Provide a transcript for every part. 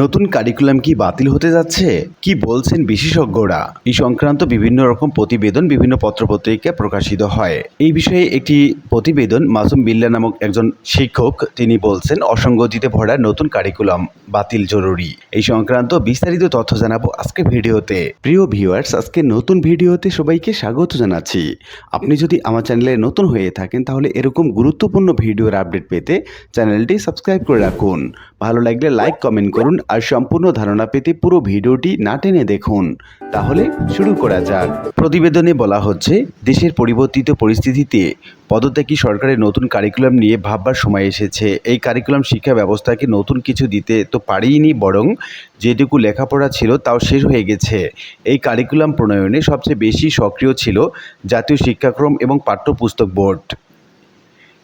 নতুন কারিকুলাম কি বাতিল হতে যাচ্ছে? কি বলছেন বিশেষজ্ঞরা? এই সংক্রান্ত বিভিন্ন রকম প্রতিবেদন, বিভিন্ন পত্রপত্রিকায় প্রকাশিত হয়। এই বিষয়ে একটি প্রতিবেদন মাসুম বিল্লা নামক একজন শিক্ষক, তিনি বলছেন, অসঙ্গতিতে ভরা নতুন কারিকুলাম বাতিল জরুরি। এই সংক্রান্ত বিস্তারিত তথ্য জানাব আজকে ভিডিওতে। প্রিয় ভিউয়ার্স আজকে নতুন ভিডিওতে সবাইকে স্বাগত জানাচ্ছি। আপনি যদি আমার চ্যানেলে নতুন হয়ে থাকেন, তাহলে এরকম গুরুত্বপূর্ণ ভিডিওর আপডেট পেতে চ্যানেলটি সাবস্ক্রাইব করে রাখুন। ভালো লাগলে লাইক কমেন্ট করুন আর সম্পূর্ণ ধারণা পেতে পুরো ভিডিওটি না টেনে দেখুন। তাহলে শুরু করা যাক। প্রতিবেদনে বলা হচ্ছে, দেশের পরিবর্তিত পরিস্থিতিতে পদত্যাগী সরকারের নতুন কারিকুলাম নিয়ে ভাববার সময় এসেছে। এই কারিকুলাম শিক্ষা ব্যবস্থাকে নতুন কিছু দিতে তো পারিনি, বরং যেটুকু লেখাপড়া ছিল তাও শেষ হয়ে গেছে। এই কারিকুলাম প্রণয়নে সবচেয়ে বেশি সক্রিয় ছিল জাতীয় শিক্ষাক্রম এবং পাঠ্যপুস্তক বোর্ড।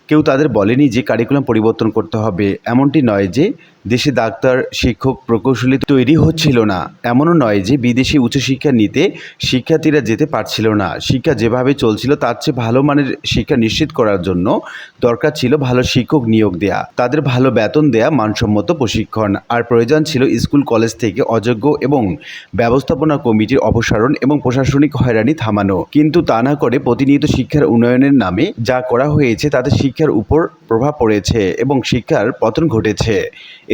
কেউ তাদের বলেনি যে কারিকুলাম পরিবর্তন করতে হবে। এমনটি নয় যে দেশে ডাক্তার, শিক্ষক প্রকৌশলী তৈরি হচ্ছিল না। এমনও নয় যে বিদেশি উচ্চশিক্ষা নিতে শিক্ষার্থীরা যেতে পারছিল না। শিক্ষা যেভাবে চলছিল, তার চেয়ে ভালো মানের শিক্ষা নিশ্চিত করার জন্য দরকার ছিল ভালো শিক্ষক নিয়োগ দেয়া, তাদের ভালো বেতন দেয়া, মানসম্মত প্রশিক্ষণ, আর প্রয়োজন ছিল স্কুল, কলেজ থেকে অযোগ্য এবং ব্যবস্থাপনা কমিটির অপসারণ এবং প্রশাসনিক হয়রানি থামানো। কিন্তু তা না করে প্রতিনিয়ত শিক্ষার উন্নয়নের নামে যা করা হয়েছে, তাতে শিক্ষার উপর প্রভাব পড়েছে এবং শিক্ষার পতন ঘটেছে।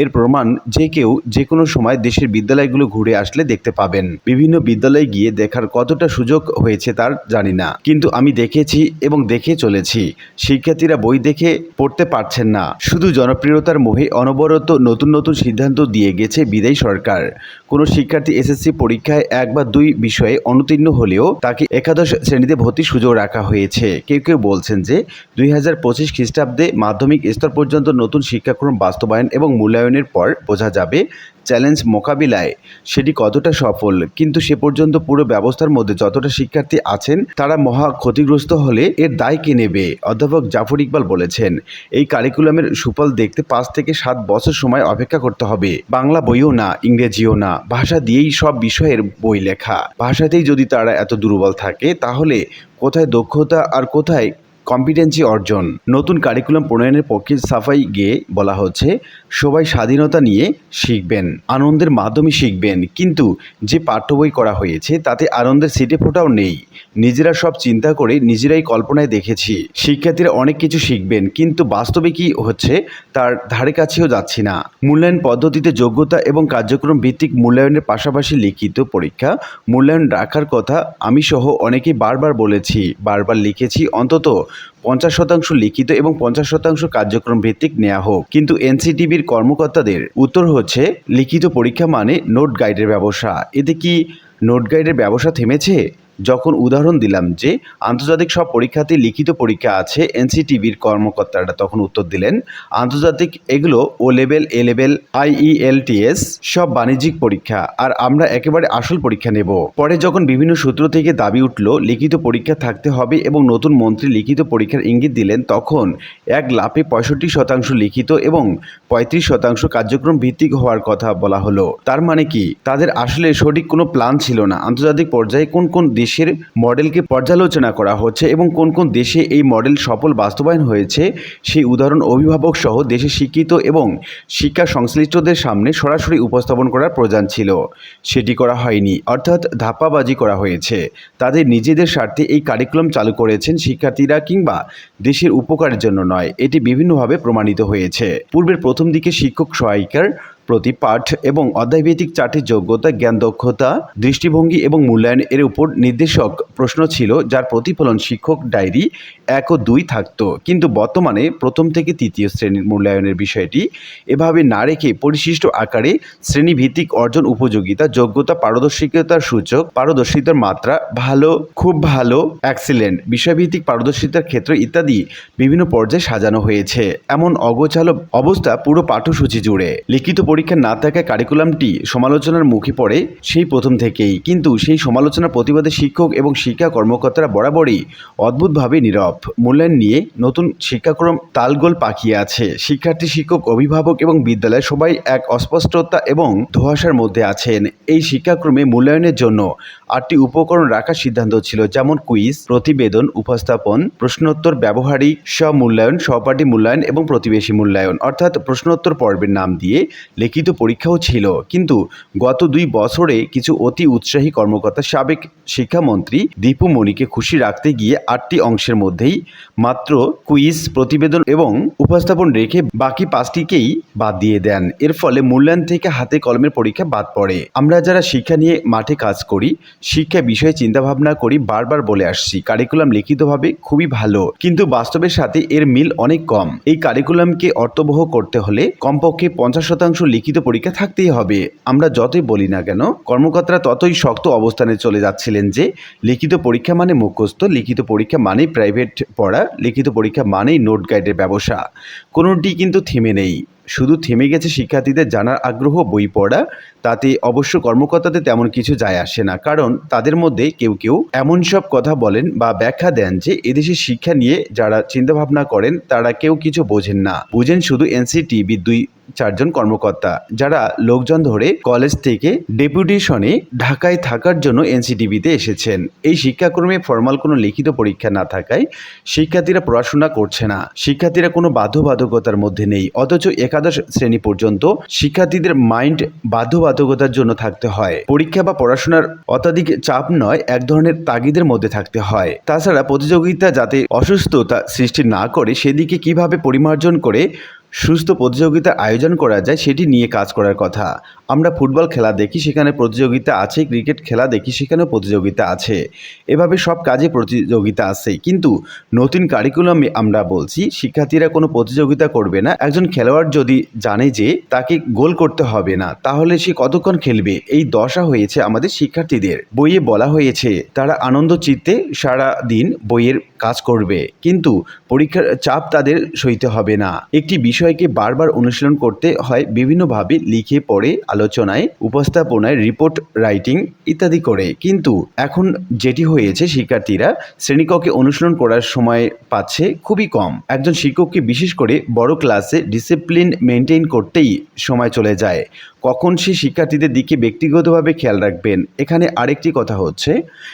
এর প্রমাণ যে কেউ যে কোনো সময় দেশের বিদ্যালয়গুলো ঘুরে আসলে দেখতে পাবেন। বিভিন্ন বিদ্যালয়ে গিয়ে দেখার কতটা সুযোগ হয়েছে তার জানি না। কিন্তু আমি দেখেছি এবং দেখে চলেছি। শিক্ষার্থীরা বই দেখে পড়তে পারছেন না। শুধু জনপ্রিয়তার মোহে অনবরত নতুন নতুন সিদ্ধান্ত দিয়ে গেছে বিদায়ী সরকার। কোনো শিক্ষার্থী এসএসসি পরীক্ষায় এক বা দুই বিষয়ে অনুতীর্ণ হলেও তাকে একাদশ শ্রেণীতে ভর্তির সুযোগ রাখা হয়েছে। কেউ কেউ বলছেন যে দুই হাজার পঁচিশ খ্রিস্টাব্দে মাধ্যমিক স্তর পর্যন্ত নতুন শিক্ষাক্রম বাস্তবায়ন এবং মূল্যায়নের পর বোঝা যাবে চ্যালেঞ্জ মোকাবিলায় সেটি কতটা সফল। কিন্তু সে পর্যন্ত পুরো ব্যবস্থার মধ্যে যতটা শিক্ষার্থী আছেন, তারা মহা ক্ষতিগ্রস্ত হলে এর দায় কে নেবে? অধ্যাপক জাফর ইকবাল বলেছেন, এই কারিকুলামের সুফল দেখতে পাঁচ থেকে সাত বছর সময় অপেক্ষা করতে হবে। বাংলা বইও না, ইংরেজিও না, ভাষা দিয়েই সব বিষয়ের বই লেখা। ভাষাতেই যদি তারা এত দুর্বল থাকে, তাহলে কোথায় দক্ষতা আর কোথায় কম্পিটেন্সি অর্জন। নতুন কারিকুলাম প্রণয়নের পক্ষে সাফাই গিয়ে বলা হচ্ছে, সবাই স্বাধীনতা নিয়ে শিখবেন, আনন্দের মাধ্যমে শিখবেন। কিন্তু যে পাঠ্য বই করা হয়েছে, তাতে আনন্দের সিটে ফোটাও নেই। নিজেরা সব চিন্তা করে নিজেরাই কল্পনায় দেখেছি, শিক্ষার্থীরা অনেক কিছু শিখবেন, কিন্তু বাস্তবে কি হচ্ছে তার ধারে কাছেও যাচ্ছি না। মূল্যায়ন পদ্ধতিতে যোগ্যতা এবং কার্যক্রম ভিত্তিক মূল্যায়নের পাশাপাশি লিখিত পরীক্ষা, মূল্যায়ন রাখার কথা আমি সহ অনেকেই বারবার বলেছি, বারবার লিখেছি, অন্তত পঞ্চাশ শতাংশ লিখিত এবং পঞ্চাশ শতাংশ কার্যক্রম ভিত্তিক নেওয়া হোক। কিন্তু এনসিটিভির কর্মকর্তাদের উত্তর হচ্ছে, লিখিত পরীক্ষা মানে নোট গাইডের ব্যবসা। এতে কি নোট গাইডের ব্যবসা থেমেছে? যখন উদাহরণ দিলাম যে আন্তর্জাতিক সব পরীক্ষাতে লিখিত পরীক্ষা আছে, এনসিটিভির কর্মকর্তারা তখন উত্তর দিলেন, আন্তর্জাতিক এগুলো O level A level IELTS সব বাণিজ্যিক পরীক্ষা আর আমরা একেবারে আসল পরীক্ষা নেব। পরে যখন বিভিন্ন সূত্র থেকে দাবি উঠল, লিখিত পরীক্ষা থাকতে হবে এবং নতুন মন্ত্রী লিখিত পরীক্ষার ইঙ্গিত দিলেন, তখন এক লাফে পঁয়ষট্টি শতাংশ লিখিত এবং পঁয়ত্রিশ শতাংশ কার্যক্রম ভিত্তিক হওয়ার কথা বলা হলো। তার মানে কি? তাদের আসলে সঠিক কোনো প্ল্যান ছিল না। আন্তর্জাতিক পর্যায়ে কোন কোন দেশের মডেলকে পর্যালোচনা করা হচ্ছে এবং কোন কোন দেশে এই মডেল সফল বাস্তবায়ন হয়েছে, সেই উদাহরণ অভিভাবক সহ দেশে শিক্ষিত এবং শিক্ষা সংশ্লিষ্টদের সামনে সরাসরি উপস্থাপন করার প্রয়োজন ছিল। সেটি করা হয়নি, অর্থাৎ ধাপ্পাবাজি করা হয়েছে। তাদের নিজেদের স্বার্থে এই কারিকুলাম চালু করেছেন শিক্ষার্থীরা কিংবা দেশের উপকারের জন্য নয়, এটি বিভিন্নভাবে প্রমাণিত হয়েছে। পূর্বের প্রথম দিকে শিক্ষক সহায়িকার প্রতি পাঠ এবং অধ্যায়ভিত্তিক চারটি যোগ্যতা, জ্ঞান, দক্ষতা, দৃষ্টিভঙ্গি এবং মূল্যায়ন এর উপর নির্দেশক প্রশ্ন ছিল, যার প্রতিফলন শিক্ষক ডায়েরি এক ও দুই থাকতো। কিন্তু বর্তমানে প্রথম থেকে তৃতীয় শ্রেণির মূল্যায়নের বিষয়টি এভাবে না রেখে পরিশিষ্ট আকারে শ্রেণীভিত্তিক অর্জন উপযোগিতা, যোগ্যতা পারদর্শিকতার সূচক, পারদর্শিতার মাত্রা, ভালো, খুব ভালো এক্সিলেন্ট বিষয়ভিত্তিক পারদর্শিতার ক্ষেত্র ইত্যাদি বিভিন্ন পর্যায়ে সাজানো হয়েছে। এমন অগোছালো অবস্থা পুরো পাঠ্যসূচি জুড়ে। লিখিত পরীক্ষা না থাকা কারিকুলামটি সমালোচনার মুখে পড়ে সেই প্রথম থেকেই। কিন্তু সেই সমালোচনার প্রতিবাদে শিক্ষক এবং শিক্ষা কর্মকর্তারা বরাবরই অদ্ভুতভাবে নীরব। মূল্যায়ন নিয়ে নতুন শিক্ষাক্রম তালগোল পাকিয়ে আছে। শিক্ষার্থী, শিক্ষক, অভিভাবক এবং বিদ্যালয় সবাই এক অস্পষ্টতা এবং ধোয়াশার মধ্যে আছেন। এই শিক্ষাক্রমে মূল্যায়নের জন্য আটটি উপকরণ রাখার সিদ্ধান্ত ছিল, যেমন কুইজ, প্রতিবেদন, উপস্থাপন, প্রশ্নোত্তর ব্যবহারিক স্বমূল্যায়ন, সহপাঠী মূল্যায়ন এবং প্রতিবেশী মূল্যায়ন। অর্থাৎ প্রশ্নোত্তর পর্বের নাম দিয়ে লিখিত পরীক্ষাও ছিল। কিন্তু গত দুই বছরে কিছু অতি উৎসাহী কর্মকর্তা, সাবেক শিক্ষামন্ত্রী দীপু মণিকে খুশি রাখতে গিয়ে আটটি অংশের মধ্যেই মাত্র কুইজ, প্রতিবেদন এবং উপস্থাপন রেখে বাকি পাঁচটিকেই বাদ দিয়ে দেন। এর ফলে মূল্যায়ন থেকে হাতে কলমের পরীক্ষা বাদ পড়ে। আমরা যারা শিক্ষা নিয়ে মাঠে কাজ করি শিক্ষা বিষয়ে চিন্তাভাবনা করি বারবার বলে আসছি। কারিকুলাম লিখিতভাবে খুবই ভালো, কিন্তু বাস্তবের সাথে এর মিল অনেক কম। এই কারিকুলামকে অর্থবহ করতে হলে কমপক্ষে পঞ্চাশ শতাংশ লিখিত পরীক্ষা থাকতেই হবে। আমরা যতই বলি না কেন, কর্মকর্তারা ততই শক্ত অবস্থানে চলে যাচ্ছিলেন যে, লিখিত পরীক্ষা মানে মুখস্থ, লিখিত পরীক্ষা মানেই প্রাইভেট পড়া, লিখিত পরীক্ষা মানেই নোট গাইডের ব্যবসা। কোনোটি কিন্তু থেমে নেই। শুধু থেমে গেছে শিক্ষার্থীদের জানার আগ্রহ, বই পড়া, তাতে অবশ্য কর্মকর্তাদের তেমন কিছু যায় আসে না। কারণ তাদের মধ্যে কেউ কেউ এমন সব কথা বলেন বা ব্যাখ্যা দেন যে এদেশের শিক্ষা নিয়ে যারা চিন্তাভাবনা করেন, তারা কেউ কিছু বোঝেন না। বুঝেন শুধু এনসিটিভি দুই চারজন কর্মকর্তা, যারা লোকজন ধরে কলেজ থেকে ডেপুটেশনে ঢাকায় থাকার জন্য এনসিটিভিতে এসেছেন। এই শিক্ষাক্রমে ফর্মাল কোনো লিখিত পরীক্ষা না থাকায় শিক্ষার্থীরা পড়াশোনা করছে না। শিক্ষার্থীরা কোনো বাধ্যবাধকতার মধ্যে নেই, অথচ একাদশ শ্রেণি পর্যন্ত শিক্ষার্থীদের মাইন্ড বাধ্যবাধকতার জন্য থাকতে হয়। পরীক্ষা বা পড়াশোনার অত্যাধিক চাপ নয়, এক ধরনের তাগিদের মধ্যে থাকতে হয়। তাছাড়া প্রতিযোগিতা যাতে অসুস্থতা সৃষ্টি না করে, সেদিকে কীভাবে পরিমার্জন করে সুস্থ প্রতিযোগিতা আয়োজন করা যায় সেটি নিয়ে কাজ করার কথা। আমরা ফুটবল খেলা দেখি, সেখানে প্রতিযোগিতা আছে, ক্রিকেট খেলা দেখি, সেখানেও প্রতিযোগিতা আছে। এভাবে সব কাজে প্রতিযোগিতা আছে। কিন্তু নতুন কারিকুলামে আমরা বলছি, শিক্ষার্থীরা কোনো প্রতিযোগিতা করবে না। একজন খেলোয়াড় যদি জানে যে তাকে গোল করতে হবে না, তাহলে সে কতক্ষণ খেলবে? এই দশা হয়েছে আমাদের শিক্ষার্থীদের। বইয়ে বলা হয়েছে, তারা আনন্দ চিত্তে সারা দিন বইয়ের কাজ করবে। কিন্তু পরীক্ষার চাপ তাদের সইতে হবে না। একটি বিষয়কে বারবার অনুশীলন করতে হয় বিভিন্নভাবে লিখে পড়ে, আলোচনায়, উপস্থাপনায়, রিপোর্ট রাইটিং ইত্যাদি করে। কিন্তু এখন যেটি হয়েছে, শিক্ষার্থীরা শ্রেণীকক্ষে অনুশীলন করার সময় পাচ্ছে খুবই কম। একজন শিক্ষককে বিশেষ করে বড় ক্লাসে ডিসিপ্লিন মেনটেন করতেই সময় চলে যায়। কখন সে শিক্ষার্থীদের দিকে ব্যক্তিগতভাবে খেয়াল রাখবেন? এখানে আরেকটি কথা হচ্ছে,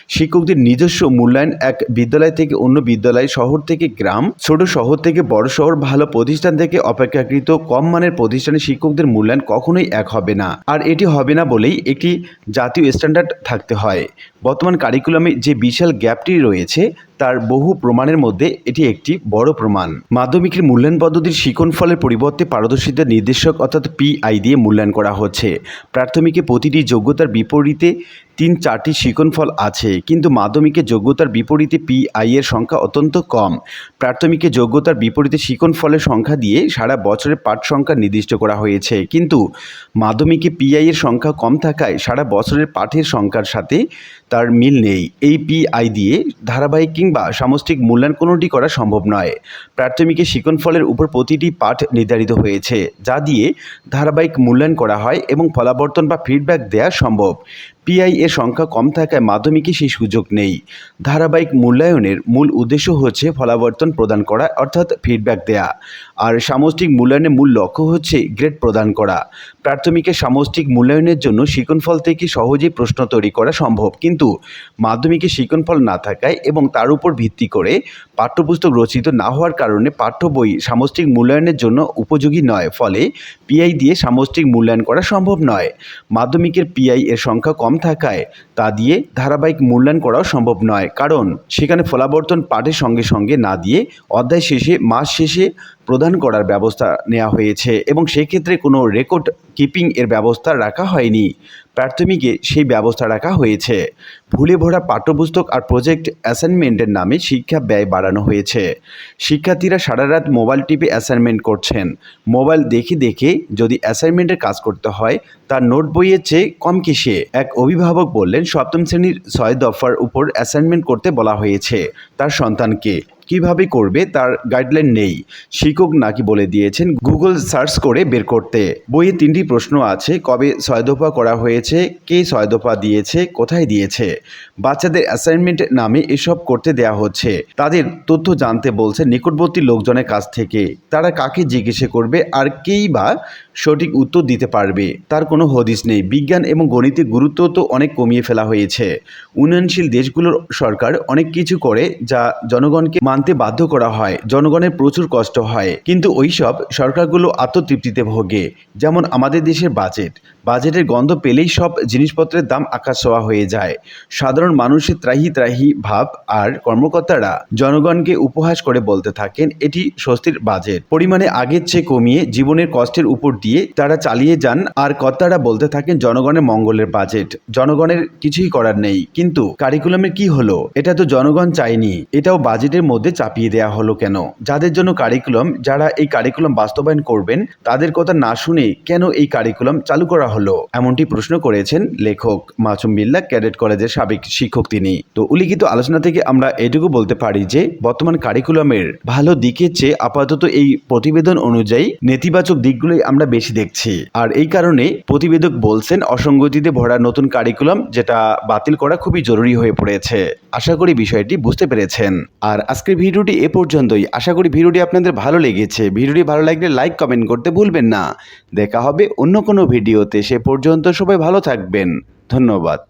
শিক্ষকদের নিজস্ব মূল্যায়ন এক বিদ্যালয় থেকে অন্য বিদ্যালয়, শহর থেকে গ্রাম, ছোট শহর থেকে বড় শহর, ভালো প্রতিষ্ঠান থেকে অপেক্ষাকৃত কম মানের প্রতিষ্ঠানে শিক্ষকদের মূল্যায়ন কখনোই এক হবে না। আর এটি হবে না বলেই একটি জাতীয় স্ট্যান্ডার্ড থাকতে হয়। বর্তমান কারিকুলামে যে বিশাল গ্যাপটি রয়েছে তার বহু প্রমাণের মধ্যে এটি একটি বড় প্রমাণ। মাধ্যমিকের মূল্যায়ন পদ্ধতির শিখন ফলের পরিবর্তে পারদর্শিতার নির্দেশক অর্থাৎ পিআই দিয়ে মূল্যায়ন করা হচ্ছে। প্রাথমিকে প্রতিটি যোগ্যতার বিপরীতে তিন চারটি শিখন ফল আছে, কিন্তু মাধ্যমিকে যোগ্যতার বিপরীতে পিআই এর সংখ্যা অত্যন্ত কম। প্রাথমিকে যোগ্যতার বিপরীতে শিখন ফলের সংখ্যা দিয়ে সারা বছরের পাঠ সংখ্যা নির্দিষ্ট করা হয়েছে, কিন্তু মাধ্যমিকে পিআই এর সংখ্যা কম থাকায় সারা বছরের পাঠের সংখ্যার সাথে তার মিল নেই। এই পিআই দিয়ে ধারাবাহিক কিংবা সামষ্টিক মূল্যায়ন কোনোটি করা সম্ভব নয়। প্রাথমিকে শিখন ফলের উপর প্রতিটি পাঠ নির্ধারিত হয়েছে, যা দিয়ে ধারাবাহিক মূল্যায়ন করা হয় এবং ফলাবর্তন বা ফিডব্যাক দেওয়া সম্ভব। পিআই এর সংখ্যা কম থাকায় মাধ্যমিকে সেই সুযোগ নেই। ধারাবাহিক মূল্যায়নের মূল উদ্দেশ্য হচ্ছে ফলাবর্তন প্রদান করা, অর্থাৎ ফিডব্যাক দেয়া। আর সামষ্টিক মূল্যায়নের মূল লক্ষ্য হচ্ছে গ্রেড প্রদান করা। প্রাথমিকের সামষ্টিক মূল্যায়নের জন্য শিকনফল থেকে সহজেই প্রশ্ন তৈরি করা সম্ভব। কিন্তু মাধ্যমিকে শিকনফল না থাকায় এবং তার উপর ভিত্তি করে পাঠ্যপুস্তক রচিত না হওয়ার কারণে পাঠ্য বই সামষ্টিক মূল্যায়নের জন্য উপযোগী নয়। ফলে পিআই দিয়ে সামষ্টিক মূল্যায়ন করা সম্ভব নয়। মাধ্যমিকের পিআই এর সংখ্যা কম থাকায় তা দিয়ে ধারাবাহিক মূল্যায়ন করাও সম্ভব নয়। কারণ সেখানে ফলাবর্তন পাঠের সঙ্গে সঙ্গে না দিয়ে অধ্যায় শেষে, মাস শেষে প্রদান করার ব্যবস্থা নেওয়া হয়েছে এবং সেক্ষেত্রে কোনো রেকর্ড কিপিং এর ব্যবস্থা রাখা হয়নি। প্রাথমিকে সেই ব্যবস্থা রাখা হয়েছে। ভুলে ভরা পাঠ্যপুস্তক আর প্রজেক্ট অ্যাসাইনমেন্টের নামে শিক্ষা ব্যয় বাড়ানো হয়েছে। শিক্ষার্থীরা সারা রাত মোবাইল টিপে অ্যাসাইনমেন্ট করছেন। মোবাইল দেখে দেখে যদি অ্যাসাইনমেন্টের কাজ করতে হয়, তার নোট বইয়ের চেয়ে কম কিসে? এক অভিভাবক বললেন, সপ্তম শ্রেণির ছয় দফার উপর অ্যাসাইনমেন্ট করতে বলা হয়েছে তার সন্তানকে। কীভাবে করবে তার গাইডলাইন নেই। শিক্ষক নাকি বলে দিয়েছেন গুগল সার্চ করে বের করতে। বইয়ে তিনটি প্রশ্ন আছে, কবে ছয় দফা করা হয়েছে, কে ছয় দফা দিয়েছে, কোথায় দিয়েছে? বাচ্চাদের অ্যাসাইনমেন্ট নামে এসব করতে দেয়া হচ্ছে। তাদের তথ্য জানতে বলছে নিকটবর্তী লোকজনের কাছ থেকে। তারা কাকে জিজ্ঞেসে করবে, আর কেই বা সঠিক উত্তর দিতে পারবে, তার কোনো হদিস নেই। বিজ্ঞান এবং গণিতের গুরুত্ব তো অনেক কমিয়ে ফেলা হয়েছে। উন্নয়নশীল দেশগুলোর সরকার অনেক কিছু করে যা জনগণকে মান আনতে বাধ্য করা হয়। জনগণের প্রচুর কষ্ট হয়। কিন্তু ওইসব সরকারগুলো আত্মতৃপ্তিতে ভোগে। যেমন আমাদের দেশের বাজেট বাজেটের গন্ধ পেলেই সব জিনিসপত্রের দাম আকাশ ছোঁয়া হয়ে যায়। সাধারণ মানুষের ত্রাহি ত্রাহি ভাব আর কর্মকর্তারা জনগণকে উপহাস করে বলতে থাকেন, এটি স্বস্তির বাজেট পরিমাণে আগের চেয়ে কমিয়ে জীবনের কষ্টের উপর দিয়ে তারা চালিয়ে যান আর কর্তারা বলতে থাকেন জনগণের মঙ্গলের বাজেট জনগণের কিছুই করার নেই। কিন্তু কারিকুলামের কি হলো? এটা তো জনগণ চায়নি। এটাও বাজেটের মধ্যে চাপিয়ে দেওয়া হলো কেন? যাদের জন্য কারিকুলাম যারা এই কারিকুলাম বাস্তবায়ন করবেন, তাদের কথা না শুনে কেন এই কারিকুলাম চালু করা হলো। এমনটি প্রশ্ন করেছেন লেখক মাসুম বিল্লা, ক্যাডেট কলেজের সাবেক শিক্ষক তিনি। তো উল্লিখিত আলোচনা থেকে আমরা এটুকু বলতে পারি যে, বর্তমান কারিকুলামের ভালো দিকের চেয়ে আপাতত এই প্রতিবেদন অনুযায়ী নেতিবাচক দিকগুলোই আমরা বেশি দেখছি। আর এই কারণে প্রতিবেদক বলছেন, অসঙ্গতিতে ভরা নতুন কারিকুলাম যেটা বাতিল করা খুবই জরুরি হয়ে পড়েছে। আশা করি বিষয়টি বুঝতে পেরেছেন। আর আজকের ভিডিওটি এ পর্যন্তই। আশা করি ভিডিওটি আপনাদের ভালো লেগেছে। ভিডিওটি ভালো লাগলে লাইক কমেন্ট করতে ভুলবেন না। দেখা হবে অন্য কোনো ভিডিওতে সে পর্যন্ত সবাই ভালো থাকবেন। ধন্যবাদ।